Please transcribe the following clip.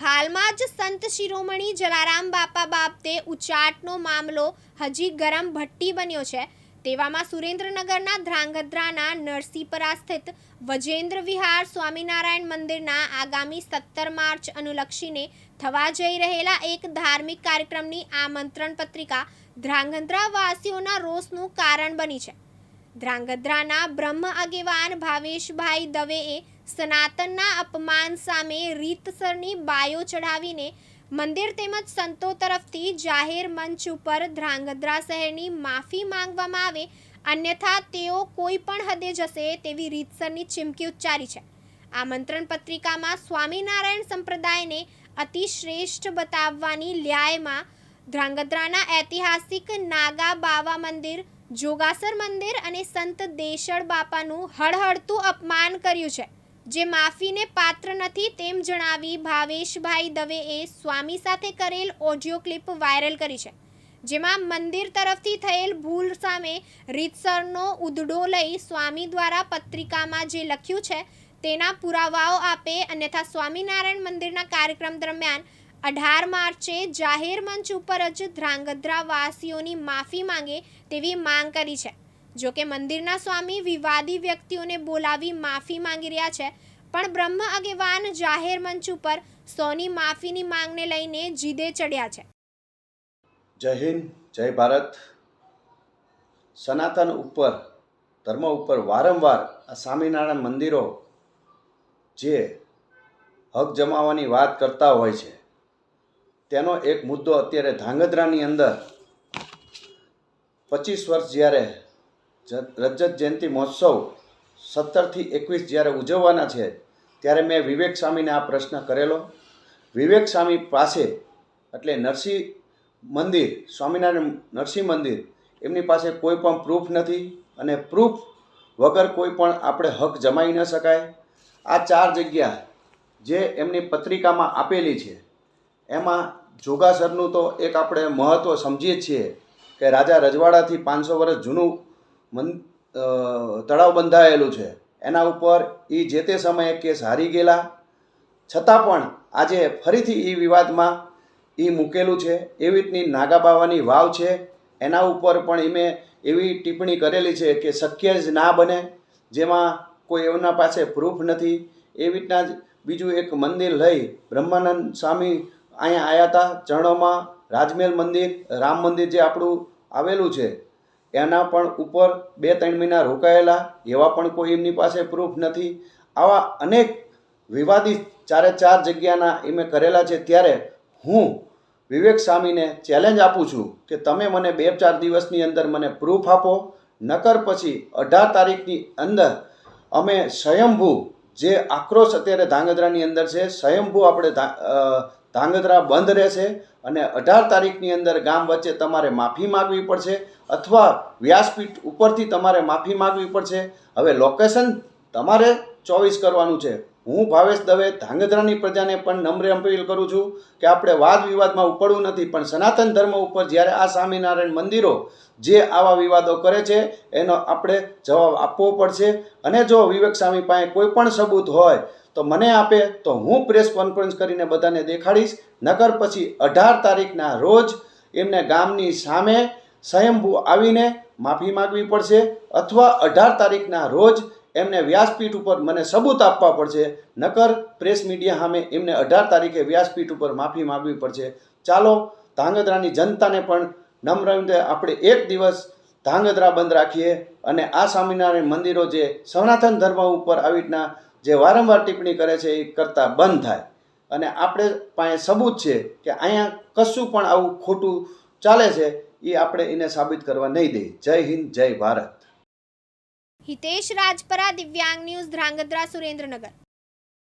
હાલમાં જ સંત શિરોમણી જલારામ બાપા બાબતે ઉચાટનો મામલો હજી ગરમ ભટ્ટી બન્યો છે. તેવામાં સુરેન્દ્રનગરના ધ્રાંગધ્રાના નરસીપરા સ્થિત વજેન્દ્ર વિહાર સ્વામિનારાયણ મંદિરના આગામી સત્તર માર્ચ અનુલક્ષીને થવા જઈ રહેલા એક ધાર્મિક કાર્યક્રમની આમંત્રણ પત્રિકા ધ્રાંગધ્રા વાસીઓના રોષનું કારણ બની છે. ધ્રાંગધ્રાના બ્રહ્મ આગેવાન ભાવેશભાઈ દવેએ સનાતનના અપમાન સામે રીતસરની બાયો ચઢાવીને મંદિર તેમજ સંતો તરફથી જાહેર મંચ ઉપર ધ્રાંગધ્રા શહેરની માફી માંગવામાં આવે, અન્યથા તેઓ કોઈ પણ હદે જશે તેવી રીતસરની ચીમકી ઉચ્ચારી છે. આમંત્રણ પત્રિકામાં સ્વામિનારાયણ સંપ્રદાયને અતિ શ્રેષ્ઠ બતાવવાની લ્યાયમાં ધ્રાંગધ્રાના ઐતિહાસિક નાગા બાવા મંદિર જોગાસર મંદિર અને સંત દેશળ બાપાનું હળહળતું અપમાન કર્યું છે, જે માફીને પાત્ર નથી તેમ જણાવી ભાવેશભાઈ દવેએ સ્વામી સાથે કરેલ ઓડિયો ક્લિપ વાયરલ કરી છે, જેમાં મંદિર તરફથી થયેલ ભૂલ સામે રીતસરનો ઉદડો લઈ સ્વામી દ્વારા પત્રિકામાં જે લખ્યું છે, તેના પુરાવાઓ આપે અન્યથા સ્વામિનારાયણ મંદિરના કાર્યક્રમ દરમિયાન અઢાર માર્ચે જાહેર મંચ ઉપર જ ધ્રાંગધ્રા વાસીઓની માફી માંગે તેવી માંગ કરી છે. જો કે મંદિરના સ્વામી વિવાદી વ્યક્તિઓને બોલાવી માફી માંગી રહ્યા છે, પણ બ્રહ્મ આગેવાન જાહેર મંચ ઉપર સોની માફીની માંગને લઈને જીદે ચડ્યા છે. જય હિન્દ, જય ભારત. સનાતન ઉપર, ધર્મ ઉપર વારંવાર આ સ્વામિનારાયણ મંદિરો જે હક જમાવવાની વાત કરતા હોય છે તેનો એક મુદ્દો અત્યારે ધાંગધ્રાની અંદર પચીસ વર્ષ જ્યારે રજત જયંતિ મહોત્સવ સત્તરથી એકવીસ જ્યારે ઉજવવાના છે, ત્યારે મેં વિવેક સ્વામીને આ પ્રશ્ન કરેલો. વિવેક સ્વામી પાસે એટલે નરસિંહ મંદિર, સ્વામિનારાયણ નરસિંહ મંદિર, એમની પાસે કોઈ પણ પ્રૂફ નથી અને પ્રૂફ વગર કોઈ પણ આપણે હક જમાઈ ન શકાય. આ ચાર જગ્યા જે એમની પત્રિકામાં આપેલી છે એમાં જોગાસરનું તો એક આપણે મહત્ત્વ સમજીએ છીએ કે રાજા રજવાડાથી પાંચસો વર્ષ જૂનું મન તળાવ બંધાયેલું છે. એના ઉપર એ જે તે સમયે કેસ હારી ગયેલા. છતાં પણ આજે ફરીથી એ વિવાદમાં એ મૂકેલું છે. એવી રીતની નાગાબાવાની વાવ છે. એના ઉપર પણ એમે એવી ટિપ્પણી કરેલી છે કે શક્ય જ ના બને, જેમાં કોઈ એમના પાસે પ્રૂફ નથી. એવી રીતના જ બીજું એક મંદિર લઈ બ્રહ્માનંદ સ્વામી અહીંયા આવ્યા હતા ચરણોમાં રાજમહેલ મંદિર, રામ મંદિર જે આપણું આવેલું છે, એના પણ ઉપર બે ત્રણ મહિના રોકાયેલા, એવા પણ કોઈ એમની પાસે પ્રૂફ નથી. આવા અનેક વિવાદિત ચારે ચાર જગ્યાના એ મેં કરેલા છે. ત્યારે હું વિવેક સ્વામીને ચેલેન્જ આપું છું કે તમે મને બે ચાર દિવસની અંદર મને પ્રૂફ આપો, નકર પછી અઢાર તારીખની અંદર અમે સ્વયંભૂ જે આક્રોશ અત્યારે ધાંગધ્રાની અંદર છે, સ્વયંભૂ આપણે ધાંગધ્રા બંધ રહેશે અને અઢાર તારીખની અંદર ગામ વચ્ચે તમારે માફી માગવી પડશે અથવા વ્યાસપીઠ ઉપરથી તમારે માફી માગવી પડશે. હવે લોકેશન તમારે ચોવીસ કરવાનું છે. હું ભાવેશ દવે ધાંગધ્રાની પ્રજાને પણ નમ્ર અપીલ કરું છું કે આપણે વાદ વિવાદમાં ઉપડવું નથી, પણ સનાતન ધર્મ ઉપર જ્યારે આ સ્વામિનારાયણ મંદિરો જે આવા વિવાદો કરે છે, એનો આપણે જવાબ આપવો પડશે. અને જો વિવેક સ્વામી પાસે કોઈ પણ સબૂત હોય તો મને આપે તો હું પ્રેસ કોન્ફરન્સ કરીને બધાને દેખાડીશ. નકર પછી અઢાર તારીખના રોજ એમને ગામની સામે સ્વયંભૂ આવીને માફી માગવી પડશે અથવા અઢાર તારીખના રોજ એમને વ્યાસપીઠ ઉપર મને સબૂત આપવા પડશે. નકર પ્રેસ મીડિયા સામે એમને અઢાર તારીખે વ્યાસપીઠ ઉપર માફી માગવી પડશે. ચાલો, ધાંગધ્રાની જનતાને પણ નમ્ર આપણે એક દિવસ ધાંગધ્રા બંધ રાખીએ અને આ સ્વામિનારાયણ મંદિરો જે સનાતન ધર્મ ઉપર આવી રીતના જે વારંવાર ટિપ્પણી કરે છે એ કરતાં બંધ થાય. અને આપણે પાસે સબૂત છે કે અહીંયા કશું પણ આવું ખોટું ચાલે છે, એ આપણે એને સાબિત કરવા નહીં દઈએ. જય હિન્દ, જય ભારત. હિતેશ રાજપરા, દિવ્યાંગ ન્યૂઝ, ધ્રાંગધ્રા સુરેન્દ્રનગર.